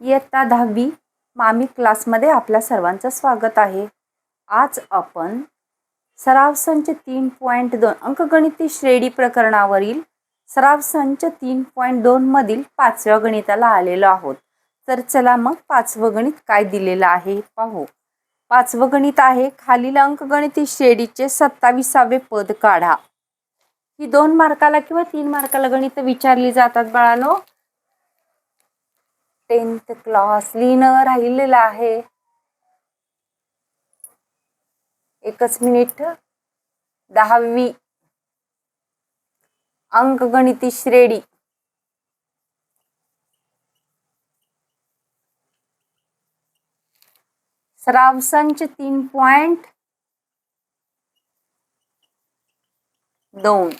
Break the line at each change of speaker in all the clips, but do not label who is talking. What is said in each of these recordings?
इयत्ता दहावी मामी क्लासमध्ये आपल्या सर्वांचं स्वागत आहे. आज आपण सराव संच तीन पॉईंट दोन अंकगणिती श्रेणी प्रकरणावरील सराव संच तीन पॉईंट दोनमधील पाचव्या गणिताला आलेलो आहोत. तर चला मग पाचवं गणित काय दिलेलं आहे पाहू. पाचवं गणित आहे खालील अंकगणिती श्रेणीचे सत्ताविसावे पद काढा. ही दोन मार्काला किंवा तीन मार्काला गणित विचारली जातात बाळानो. टेन्थ क्लास लिहिणं राहिलेलं आहे. एकच मिनिट दहावी. अंकगणिती श्रेणी. सराव संच तीन पॉइंट दोन.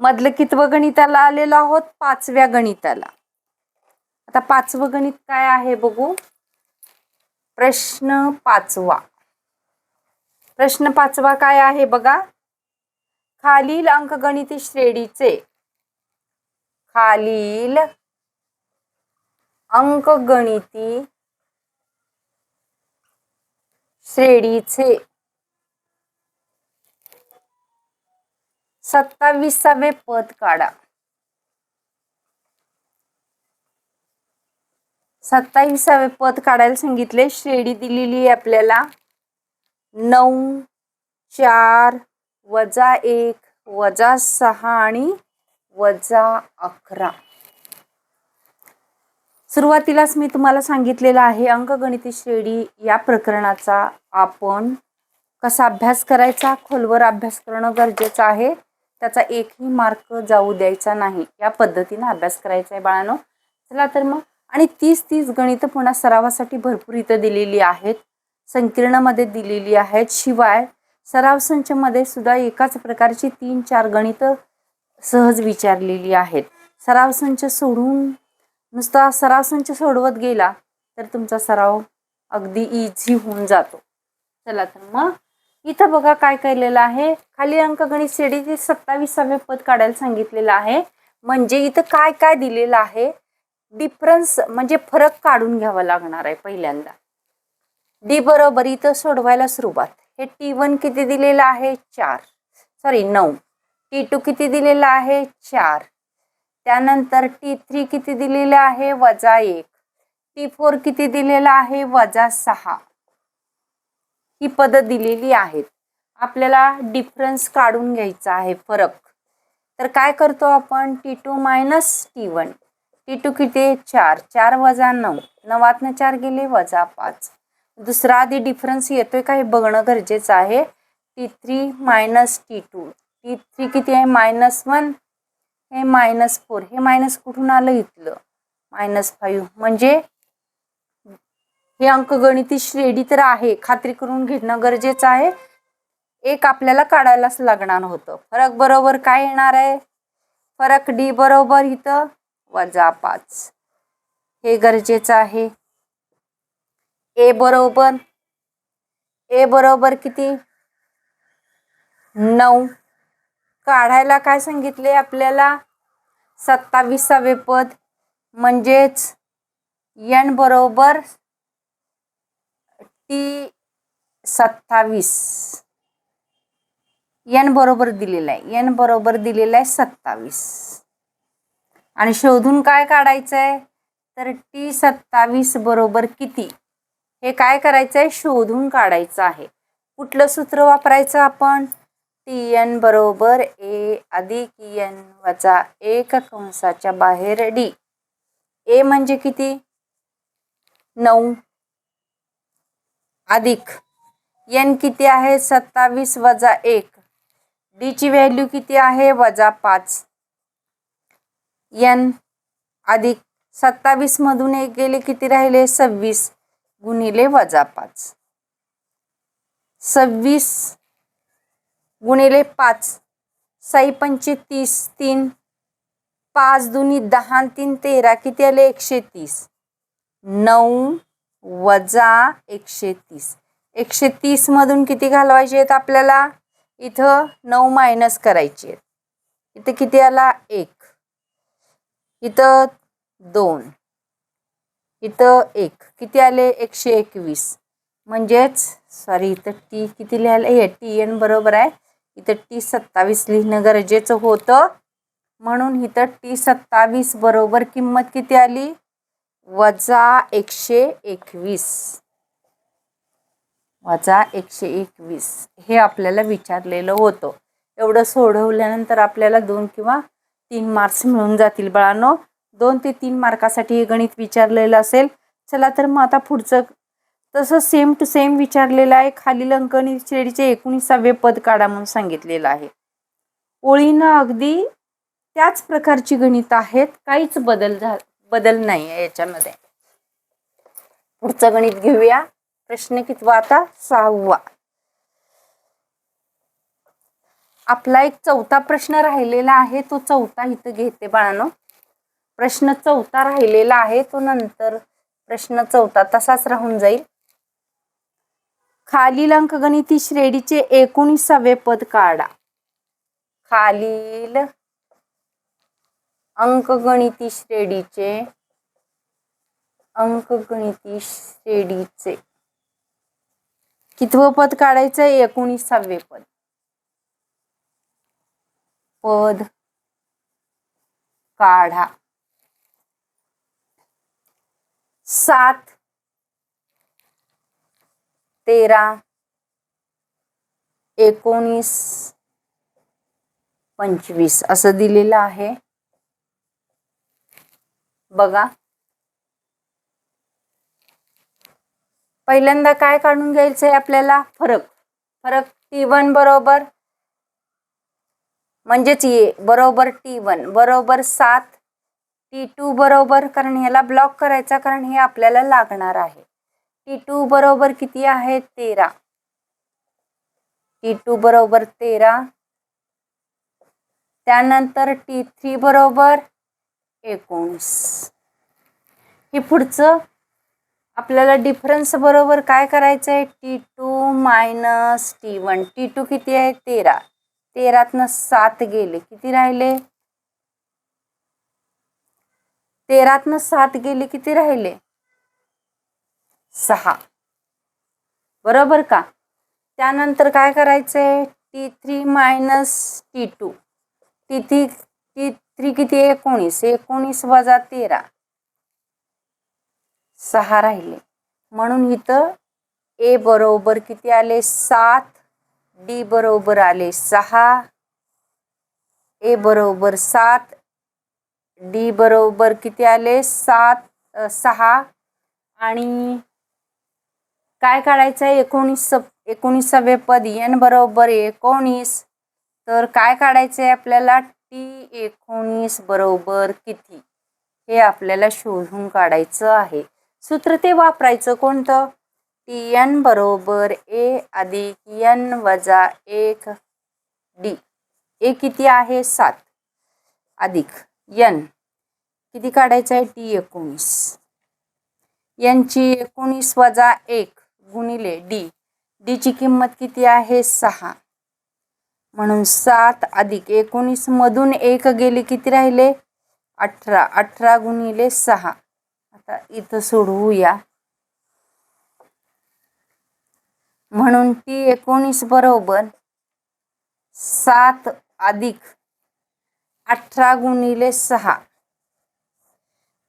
मधलं कितवं गणिताला आलेलो आहोत पाचव्या गणिताला. आता पाचवं गणित काय आहे बघू? प्रश्न पाचवा. प्रश्न पाचवा काय आहे बघा? खालील अंकगणिती श्रेणीचे खालील अंकगणिती श्रेणीचे सत्तावीसावे पद काढा. सत्तावीसावे पद काढायला सांगितले. श्रेणी दिलेली आहे आपल्याला. नऊ चार वजा एक वजा सहा आणि वजा अकरा. सुरुवातीलाच मी तुम्हाला सांगितलेलं आहे अंकगणिती श्रेणी या प्रकरणाचा आपण कसा अभ्यास करायचा? खोलवर अभ्यास करणं गरजेचं आहे. त्याचा एकही मार्क जाऊ द्यायचा नाही. या पद्धतीनं अभ्यास करायचा आहे बाळानो. चला तर मग आणि तीस तीस गणितं पुन्हा सरावासाठी भरपूर इथं दिलेली आहेत. संकीर्णामध्ये दिलेली आहेत. शिवाय सराव संचमध्ये सुद्धा एकाच प्रकारची तीन चार गणितं सहज विचारलेली आहेत. सराव संच सोडून नुसता सराव संच सोडवत गेला तर तुमचा सराव अगदी इझी होऊन जातो. चला तर मग इथं बघा काय केलेलं आहे. खाली अंकगणित श्रेणीचे सत्तावीसावे पद काढायला सांगितलेलं आहे. म्हणजे इथं काय काय दिलेलं आहे? डिफरन्स म्हणजे फरक काढून घ्यावा लागणार आहे पहिल्यांदा. डी बरोबर इथं सोडवायला सुरुवात. हे टी वन किती दिलेलं आहे? चार. सॉरी नऊ. टी टू किती दिलेलं आहे? चार. त्यानंतर टी थ्री किती दिलेलं आहे? वजा एक. टी फोर किती दिलेलं आहे? वजा सहा. ही पदं दिलेली आहेत. आपल्याला डिफरन्स काढून घ्यायचा आहे फरक. तर काय करतो आपण? T two minus T one T two किती चार चार वजा नऊ. नवातनं चार गेले वजा पाच. दुसरा आधी डिफरन्स येतोय का हे बघणं गरजेचं आहे. T three minus T two T three किती आहे? मायनस वन हे मायनस फोर हे मायनस कुठून आलं इथलं? मायनस फाईव्ह म्हणजे हे अंकगणिती श्रेणी तर आहे. खात्री करून घेणं गरजेचं आहे. एक आपल्याला काढायलाच लागणार होतं. फरक बरोबर काय येणार आहे? फरक डी बरोबर इथं. वजा पाच. हे गरजेचं आहे. ए बरोबर. ए बरोबर किती? नऊ. काढायला काय सांगितले आपल्याला? सत्तावीसावे पद. म्हणजेच यन बरोबर टी सत्तावीस. यन बरोबर दिलेला आहे. यन बरोबर दिलेला आहे सत्तावीस. आणि शोधून काय काढायचं आहे तर टी सत्तावीस बरोबर किती? हे काय करायचं आहे शोधून काढायचं आहे. कुठलं सूत्र वापरायचं आपण? टी एन बरोबर ए अधिक एन वजा एक कंसाच्या बाहेर डी ए म्हणजे किती? नऊ. अधिक. एन किती आहे? सत्तावीस वजा एक. डीची व्हॅल्यू किती आहे? वजा पाच. एन अधिक सत्तावीसमधून एक गेले किती राहिले? सव्वीस गुणिले वजा पाच. सव्वीस गुणिले पाच साई पंचे तीस तीन पाच दुनी दहा तीन तेरा किती आले? एकशे तीस. नऊ वजा एकशे तीस. एकशे तीसमधून किती घालवायचे आहेत आपल्याला? इथं नऊ मायनस करायचे आहेत. इथं किती आला? एक. इथं दोन इथं एक. किती आले? एकशे एकवीस. म्हणजेच सॉरी इथं टी किती लिहायला? हे टी एन बरोबर आहे. इथं टी सत्तावीस लिहिणं गरजेचं होतं. म्हणून इथं टी सत्तावीस बरोबर किंमत किती आली? वजा एकशे एकवीस. वजा एकशे एकवीस. हे आपल्याला विचारलेलं होतं. एवढं सोडवल्यानंतर आपल्याला दोन किंवा तीन मार्क्स मिळून जातील बाळांनो. दोन ते तीन मार्कासाठी हे गणित विचारलेलं असेल. चला तर मग आता पुढचं. तसं सेम टू सेम विचारलेलं आहे. खालील अंकनी श्रेणीचे एकोणीसावे पद काढा म्हणून सांगितलेलं आहे. ओळीनं अगदी त्याच प्रकारची गणित आहेत. काहीच बदल झा बदल नाही आहे याच्यामध्ये. पुढचं गणित घेऊया. प्रश्न कितवा आता? सहावा. आपला एक चौथा प्रश्न राहिलेला आहे तो चौथा इथं घेते बाळानो. प्रश्न चौथा राहिलेला आहे तो नंतर प्रश्न चौथा तसाच राहून जाईल. खालील अंकगणिती श्रेणीचे एकोणीसावे पद काढा. खालील अंकगणिती श्रेणीचे अंकगणिती श्रेणीचे कितवं पद काढायचं? एकोणीसावे पद. पद काढा. सात तेरा एकोणीस पंचवीस असं दिलेलं आहे. बघा. पहिल्यांदा काय काढून घ्यायचं आहे आपल्याला? फरक. फरक टी वन बरोबर म्हणजेच ये बरोबर टी वन बरोबर सात टी टू बरोबर कारण ह्याला ब्लॉक करायचा कारण हे आपल्याला लागणार आहे. टी टू बरोबर किती आहे? तेरा. टी टू बरोबर तेरा. त्यानंतर टी थ्री बरोबर एकोणीस. हे पुढचं आपल्याला डिफरन्स बरोबर काय करायचं आहे T two minus T one T two किती आहे? तेरा. तेरातनं सात गेले. किती राहिले? तेरातनं सात गेले किती राहिले? सहा. बरोबर का? त्यानंतर काय करायचंय? T three minus T two T three T three किती? एकोणीस. एकोणीस वजा तेरा. सहा राहिले. म्हणून इथं ए बरोबर किती आले? सात. डी बरोबर आले सहा ए बरोबर सात डी बरोबर किती आले? सात सहा. आणि काय काढायचं? आहे एकोणीस एकोणीसावे पद एन बरोबर एकोणीस. तर काय काढायचं आहे आपल्याला? टी एकोणीस बरोबर किती? हे आपल्याला शोधून काढायचं आहे. सूत्र ते वापरायचं कोणतं? टी यन बरोबर ए अधिक यन वजा एक डी. ए किती आहे? सात. अधिक. यन. किती काढायचं आहे? टी एकोणीस. यांची एकोणीस वजा एक गुणिले डी. डीची किंमत किती आहे? सहा. म्हणून सात अधिक एकोणीस मधून एक गेले किती राहिले? अठरा. अठरा गुणिले सहा. आता इथं सोडवूया. म्हणून ती एकोणीस बरोबर सात अधिक अठरा गुणिले सहा.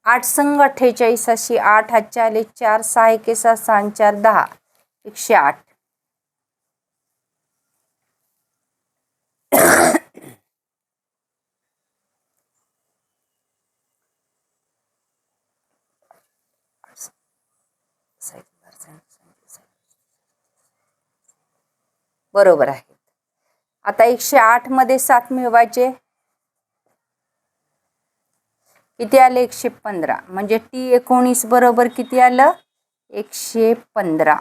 आठ संघ अठ्ठेचाळीस अशी आठ हातचे आले चार सहा एके सहा चार दहा एकशे आठ. बरोबर आहेत आता एकशे आठमध्ये सात मिळवायचे. किती आले? एकशे पंधरा. म्हणजे टी एकोणीस बरोबर किती आलं? एकशे पंधरा.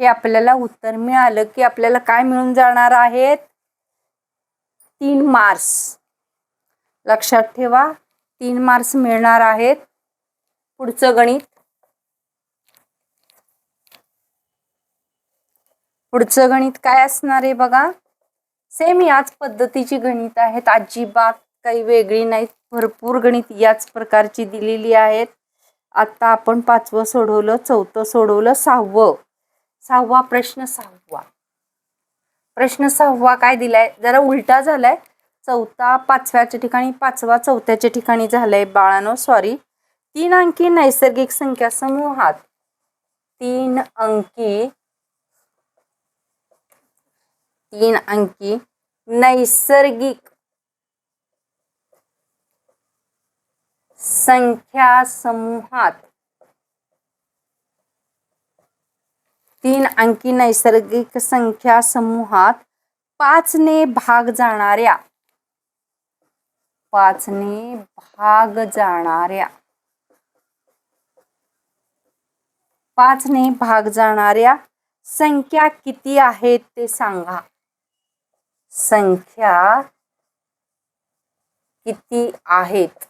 हे आपल्याला उत्तर मिळालं की आपल्याला काय मिळून जाणार आहेत? तीन मार्क्स. लक्षात ठेवा तीन मार्क्स मिळणार आहेत. पुढचं गणित. पुढचं गणित काय असणार आहे बघा? सेम याच पद्धतीची गणित आहेत. अजिबात काही वेगळी नाहीत. भरपूर गणित याच प्रकारची दिलेली आहेत. आता आपण पाचवं सोडवलं चौथं सोडवलं सहावं. सहावा प्रश्न सहावा. प्रश्न सहावा काय दिलाय? जरा उलटा झालाय. चौथा पाचव्याच्या ठिकाणी पाचवा चौथ्याच्या ठिकाणी झालाय बाळानो सॉरी तीन अंकी नैसर्गिक संख्या समूहात. तीन अंकी तीन अंकी नैसर्गिक संख्या समूहात। तीन अंकी नैसर्गिक संख्या समूहात पाचने भाग जाणाऱ्या। पाचने भाग जाणाऱ्या। पाचने भाग जाणाऱ्या संख्या किती आहेत ते सांगा। संख्या किती आहेत?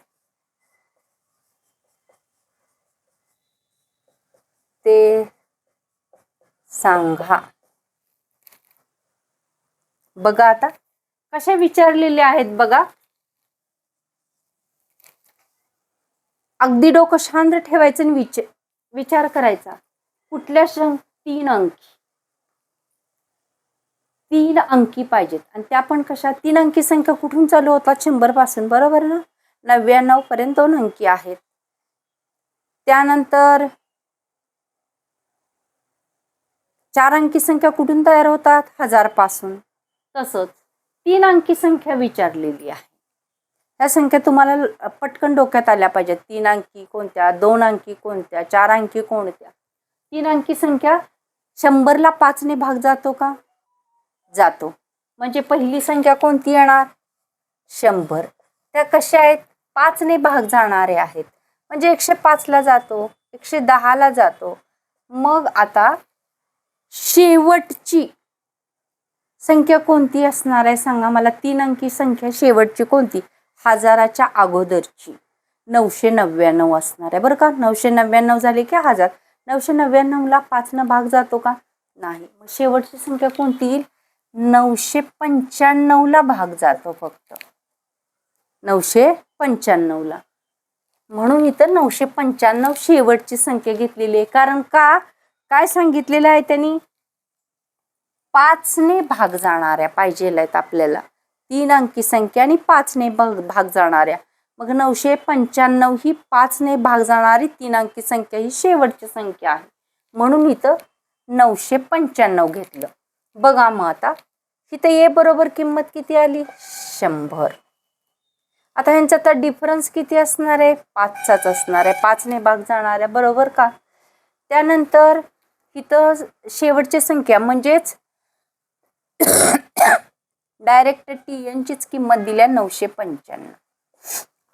ते सांगा. बघा आता. कशा विचारलेले आहेत बघा. अगदी डोकं शांत ठेवायचं आणि विचार विचार करायचा. कुठल्या तीन अंकी? तीन अंकी पाहिजेत. आणि त्या पण कशा? तीन अंकी संख्या कुठून चालू होतात? शंभरपासून बरोबर ना? नव्याण्णव पर्यंत दोन अंकी आहेत. त्यानंतर चार अंकी संख्या कुठून तयार होतात? हजारपासून तसंच तीन अंकी संख्या विचारलेली आहे. त्या संख्या तुम्हाला पटकन डोक्यात आल्या पाहिजेत. तीन अंकी कोणत्या? दोन अंकी कोणत्या? चार अंकी कोणत्या? तीन अंकी संख्या शंभरला पाचने भाग जातो का? जातो. म्हणजे पहिली संख्या कोणती येणार? शंभर. त्या कशा आहेत? पाचने भाग जाणारे आहेत. म्हणजे एकशे पाचला जातो एकशे दहाला जातो. मग आता शेवटची संख्या कोणती असणार आहे सांगा मला. तीन अंकी संख्या शेवटची कोणती? हजाराच्या अगोदरची. नऊशे नव्याण्णव असणार आहे. बरं का? नऊशे नव्याण्णव झाले की हजार. नऊशे नव्याण्णवला पाचनं भाग जातो का? नाही. मग शेवटची संख्या कोणती येईल? नऊशे पंच्याण्णवला भाग जातो फक्त. नऊशे पंच्याण्णवला म्हणून इथं नऊशे पंच्याण्णव शेवटची संख्या घेतलेली आहे. कारण का? काय सांगितलेलं आहे त्यांनी? पाचने भाग जाणाऱ्या पाहिजे आहेत आपल्याला. तीन अंकी संख्या आणि पाचने भाग भाग जाणाऱ्या. मग नऊशे पंच्याण्णव ही पाचने भाग जाणारी तीन अंकी संख्या ही शेवटची संख्या आहे. म्हणून इथं नऊशे पंच्याण्णव घेतलं. बघा मग आता. इथं ए बरोबर किंमत किती आली? शंभर. आता ह्यांच्यात डिफरन्स किती असणार आहे? पाचचाच असणार आहे. पाचने भाग जाणार आहे. बरोबर का? त्यानंतर इथं शेवटची संख्या म्हणजेच डायरेक्ट टी यांचीच किंमत दिल्या नऊशे पंच्याण्णव.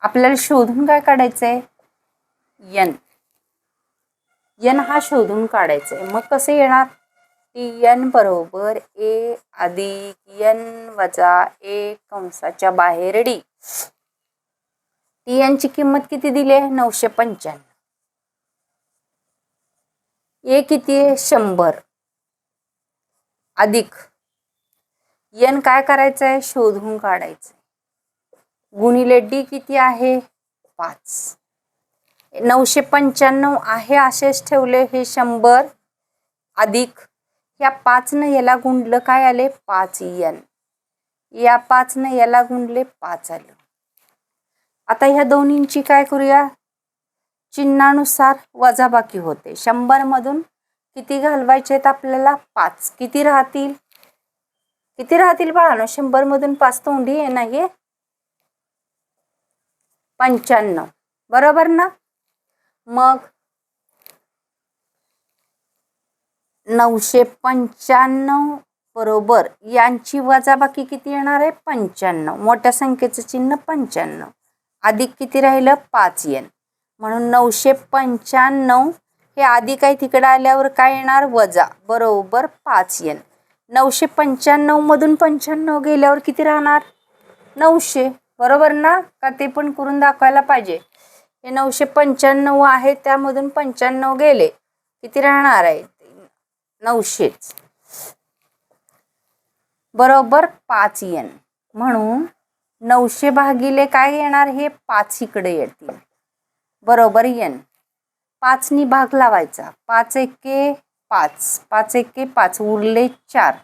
आपल्याला शोधून काय काढायचं आहे यन यन हा शोधून काढायचा आहे मग कसं येणार? टी एन बरोबर ए अधिक एन वजा ए कंसाच्या बाहेर डी. टी एनची किंमत किती दिली आहे? नऊशे पंच्याण्णव. ए किती आहे? शंभर. अधिक. एन काय करायचं आहे? शोधून काढायचं गुणिले डी किती आहे? पाच. नऊशे पंच्याण्णव आहे असेच ठेवले हे शंभर. अधिक. या पाचनं याला गुंडलं काय आले? पाच यन या पाचनं याला गुंडले पाच आलं. आता ह्या दोन्हींची काय करूया? चिन्हानुसार वजाबाकी होते. शंभरमधून किती घालवायचे आहेत आपल्याला? पाच. किती राहतील? किती राहतील बाळानो? शंभरमधून पाच तोंडी आहे ना हे? पंच्याण्णव. बरोबर ना? मग नऊशे पंच्याण्णव बरोबर. यांची वजाबाकी किती येणार आहे? पंच्याण्णव. मोठ्या संख्येचं चिन्ह पंच्याण्णव. अधिक किती राहिलं? पाच येन. म्हणून नऊशे पंच्याण्णव हे आधी काही तिकडे आल्यावर काय येणार? वजा. बरोबर पाच येन. नऊशे पंच्याण्णव मधून पंच्याण्णव गेल्यावर किती राहणार? नऊशे. बरोबर ना? का ते पण करून दाखवायला पाहिजे? हे नऊशे पंच्याण्णव आहे त्यामधून पंच्याण्णव गेले. किती राहणार आहे? नऊशेच. बरोबर पाच येन. म्हणून नऊशे भागिले काय येणार? हे पाच इकडे येतील. बरोबर येन. पाचनी भाग लावायचा. पाच एके पाच. पाच एके पाच. उरले चार.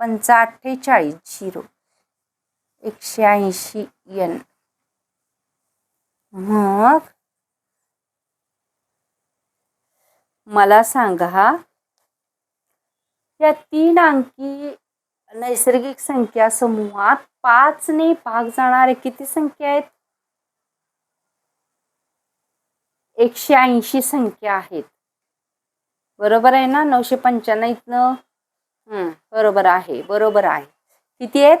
पंचा अठ्ठेचाळीस झिरो. एकशे ऐंशी एन मग मला सांगा या तीन अंकी नैसर्गिक संख्या समूहात पाचने भाग जाणारे किती संख्या आहेत? एकशे ऐंशी संख्या आहेत. बरोबर आहे ना? नऊशे पंच्याण्णव इथनं? हम्म, बरोबर आहे बरोबर आहे. किती आहेत?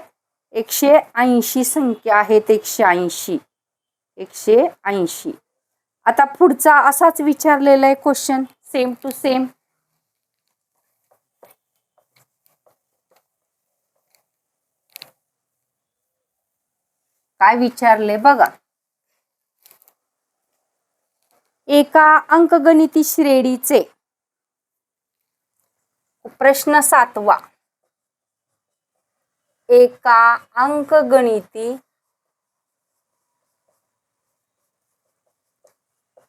एकशे ऐंशी संख्या आहेत एकशे ऐंशी. एकशे ऐंशी. आता पुढचा असाच विचारलेला आहे क्वेश्चन सेम टू सेम काय विचारले बघा. एका अंकगणिती श्रेणीचे प्रश्न सातवा. एका अंकगणिती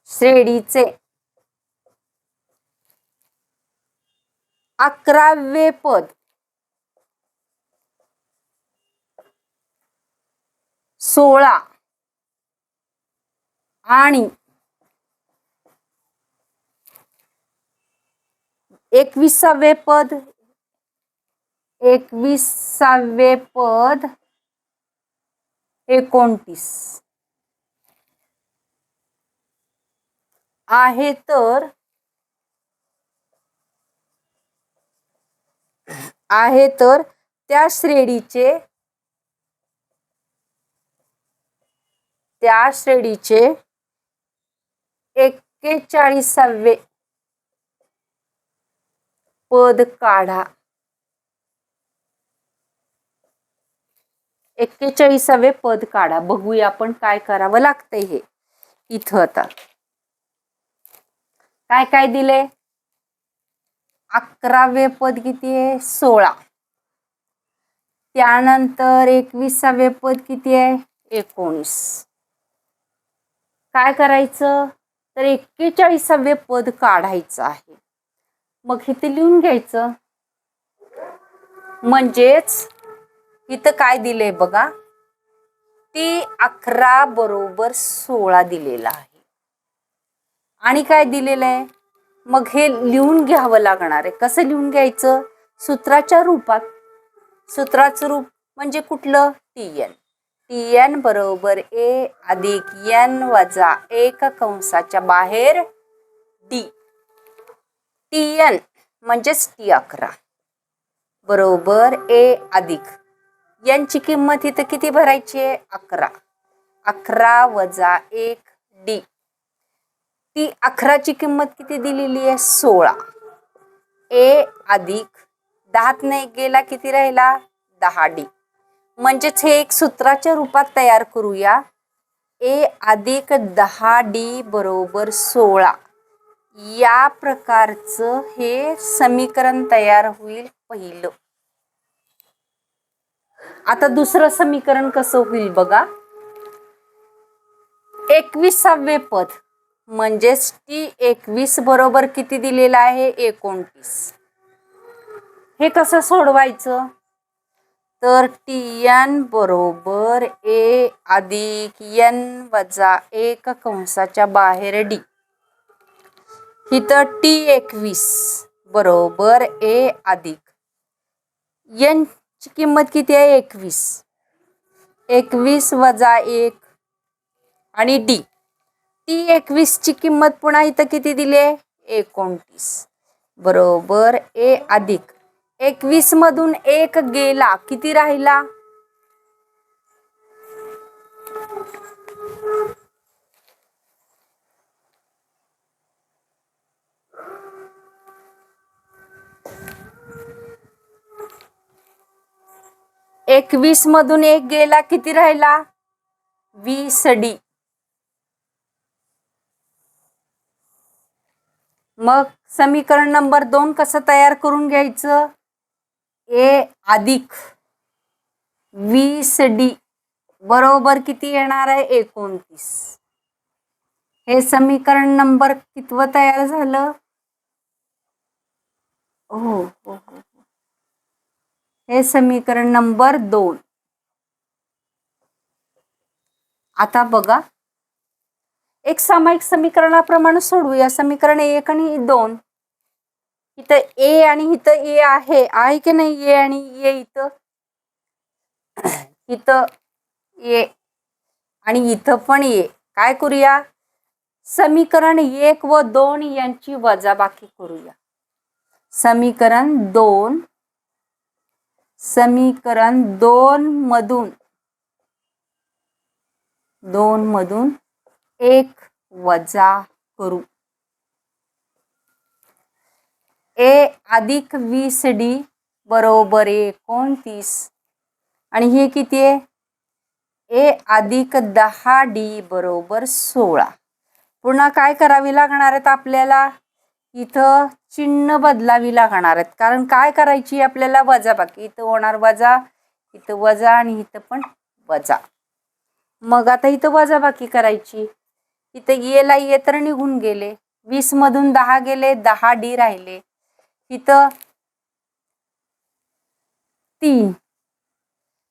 श्रेणीचे अकरावे पद सोळा. आणि एकविसावे पद एकविसावे पद एकोणतीस. आहे तर आहे तर त्या श्रेणीचे त्या श्रेणीचे एक्केचाळीसावे पद काढा. एक्केचाळीसावे पद काढा. बघूया आपण काय करावं लागतंय हे. इथं आता. काय काय दिले अकरावे पद किती आहे? सोळा. त्यानंतर एकविसावे पद किती आहे? एकोणीस. काय करायचं? तर एक्केचाळीसावे पद काढायचं आहे. मग इथे लिहून घ्यायचं. म्हणजेच इथं काय दिलंय बघा? ती अकरा बरोबर सोळा दिलेला आहे. आणि काय दिलेलं आहे? मग हे लिहून घ्यावं लागणार आहे. कसं लिहून घ्यायचं? सूत्राच्या रूपात. सूत्राचं रूप म्हणजे कुठलं? टी एन टी एन बरोबर ए अधिक एन वजा एक कंसाच्या बाहेर डी टी एन म्हणजेच टी अकरा. बरोबर ए अधिक. यांची किंमत इथं किती भरायची आहे? अकरा. अकरा वजा एक डी ती अकराची किंमत किती दिलेली आहे? सोळा. ए अधिक. दहात नाही गेला किती राहिला? दहा डी म्हणजेच हे एक सूत्राच्या रूपात तयार करूया. ए अधिक दहा डी बरोबर सोळा. या प्रकारचं हे समीकरण तयार होईल पहिलं. आता दुसरं समीकरण कसं होईल बघा. एकविसावे पद म्हणजेच टी एकवीस बरोबर किती दिलेलं आहे? एकोणतीस. हे कसं सोडवायचं? तर टी एन बरोबर ए अधिक एन वजा एक कंसाच्या बाहेर डी. इथं टी एकवीस बरोबर ए अधिक. यनची किंमत किती आहे? एकवीस. एकवीस वजा एक आणि डी. टी एकवीसची किंमत पुन्हा इथं किती दिली आहे? एकोणतीस. बरोबर ए अधिक. एकवीस मधून एक गेला किती राहिला? एकवीस मधून एक गेला किती राहिला? वीस डी. मग समीकरण नंबर दोन कसं तयार करून घ्यायचं? ए अधिक वीस डी. बरोबर किती येणार आहे? एकोणतीस. हे समीकरण नंबर कितवं तयार झालं? हो हो हो. हो. हे. समीकरण नंबर दोन. आता बघा. एक सामायिक समीकरणाप्रमाणे सोडवूया. समीकरण एक आणि दोन. इथं ए आणि इथं ए आहे. आहे की नाही ए आणि ए इथं? इथं ए आणि इथं पण ए. काय करूया? समीकरण एक व दोन यांची वजाबाकी करूया. समीकरण दोन समीकरण दोन मधून दोन मधून एक वजा करू. ए अधिक वीस डी बरोबर एकोणतीस. आणि हे किती आहे? ए अधिक दहा डी बरोबर सोळा. पुन्हा काय करावी लागणार आहेत आपल्याला? इथं चिन्ह बदलावी लागणार आहेत. कारण काय करायची आपल्याला? वजा बाकी इथं होणार वजा इथं वजा आणि इथं पण वजा. मग आता इथं वजा बाकी करायची. इथं येला ये तर निघून गेले. वीसमधून दहा गेले दहा डी राहिले. इथं तीन.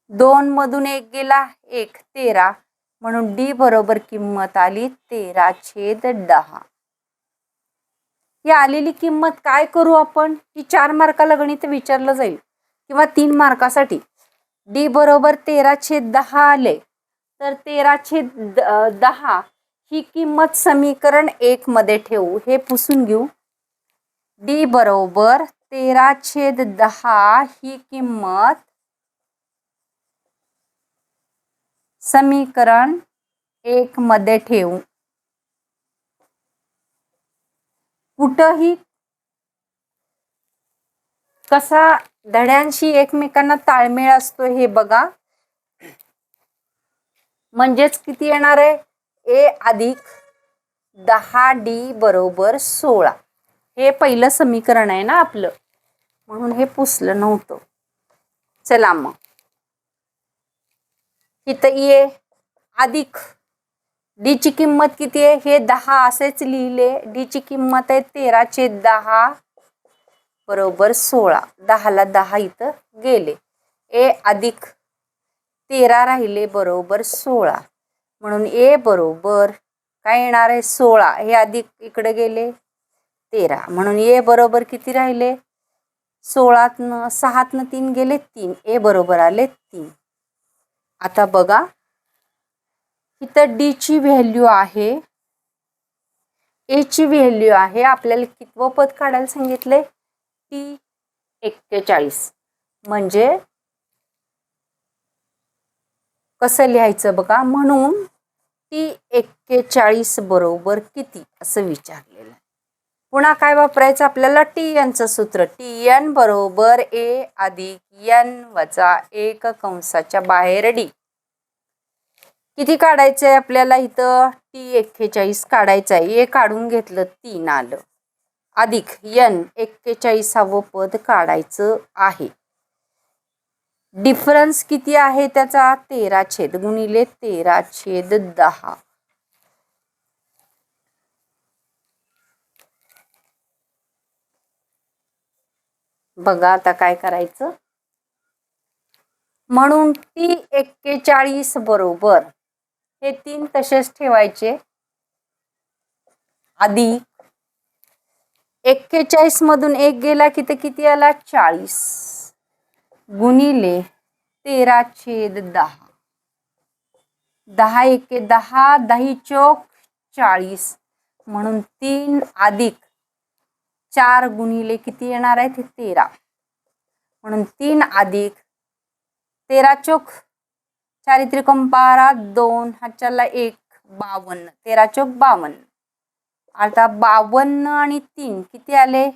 दोन मधून एक गेला एक तेरा. म्हणून डी बरोबर किंमत आली तेरा छेद दहा. ही आलेली किंमत काय करू आपण? ही चार मार्काला गणित विचारलं जाईल. किंवा तीन मार्कासाठी. डी बरोबर तेरा छेद दहा आले. तर तेरा छेद द- दहा ही किंमत समीकरण एक मध्ये ठेवू. हे पुसून घेऊ. डी बरोबर तेरा छेद दहा ही किंमत समीकरण एक मध्ये ठेवू. कुठंही कसा धड्यांशी एकमेकांना ताळमेळ असतो हे बघा. म्हणजेच किती येणार आहे? ए अधिक दहा डी बरोबर सोळा. हे पहिलं समीकरण आहे ना आपलं. म्हणून हे पुसलं नव्हतं. चला मग. इथं e ये अधिक डीची किंमत किती आहे? हे दहा असेच लिहिले. डीची किंमत आहे तेराचे दहा. बरोबर सोळा. दहाला दहा इथं गेले. ए अधिक तेरा राहिले. बरोबर सोळा. म्हणून ए बरोबर काय येणार आहे? सोळा. हे अधिक इकडे गेले. तेरा. म्हणून ए बरोबर किती राहिले? सोळातनं सहातनं तीन गेले तीन. ए बरोबर आले तीन. आता बघा. इथं डी ची व्हॅल्यू आहे. ए ची व्हॅल्यू आहे. आपल्याला कितवं पद काढायला सांगितले टी एक्केचाळीस. म्हणजे कसं लिहायचं बघा? म्हणून टी एक्केचाळीस बरोबर किती? असं विचारलं. पुन्हा काय वापरायचं? आपल्याला टी एनचं सूत्र. टी एन बरोबर ए अधिक एन वजा एक कंसाच्या बाहेर डी किती काढायचं आहे आपल्याला इथं? टी एक्केचाळीस काढायचं आहे ए काढून घेतलं तीन आलं. अधिक एन एक्केचाळीसावं पद काढायचं आहे. डिफरन्स किती आहे त्याचा? तेरा छेद गुणिले तेरा छेद दहा. बघा आता काय करायचं. म्हणून टी एक्केचाळीस बरोबर हे तीन तसेच ठेवायचे. आधी एक्केचाळीस मधून एक गेला की ते किती आला? चाळीस. गुणिले तेरा छेद दहा. दहा एके दहा दही चौक चाळीस. म्हणून तीन अधिक चार गुणिले किती येणार आहे ते तेरा. म्हणून तीन अधिक तेरा चोक चारित्रिकम बारा दोन ह्याच्याला एक बावन्न. तेरा चोक बावन्न. आता बावन्न आणि तीन किती आले?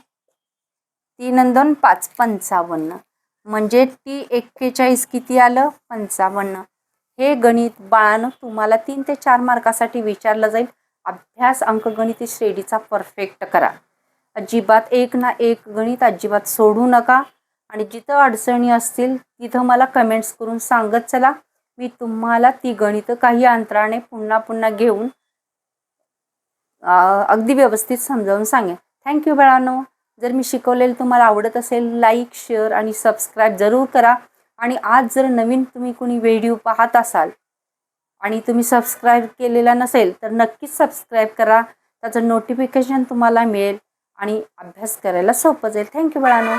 तीन आणि दोन पाच पंचावन्न. म्हणजे टी एक्केचाळीस किती आलं? पंचावन्न. हे गणित बाळानं तुम्हाला तीन ते चार मार्कासाठी विचारलं जाईल. अभ्यास अंकगणिती श्रेणीचा परफेक्ट करा. अजिबात एक ना एक गणित अजिबात सोडू नका. आणि जिथं अडचणी असतील तिथं मला कमेंट्स करून सांगत चला. मी तुम्हाला ती गणितं काही अंतराने पुन्हा पुन्हा घेऊन अगदी व्यवस्थित समजावून सांगेन. थँक्यू बाळांनो. जर मी शिकवलेलं तुम्हाला आवडत असेल लाईक शेअर आणि सबस्क्राईब जरूर करा. आणि आज जर नवीन तुम्ही कोणी व्हिडिओ पाहत असाल आणि तुम्ही सबस्क्राईब केलेला नसेल तर नक्कीच सबस्क्राईब करा. त्याचं नोटिफिकेशन तुम्हाला मिळेल. आणि अभ्यास करायला सोपं जाईल. थँक्यू बाळांनो.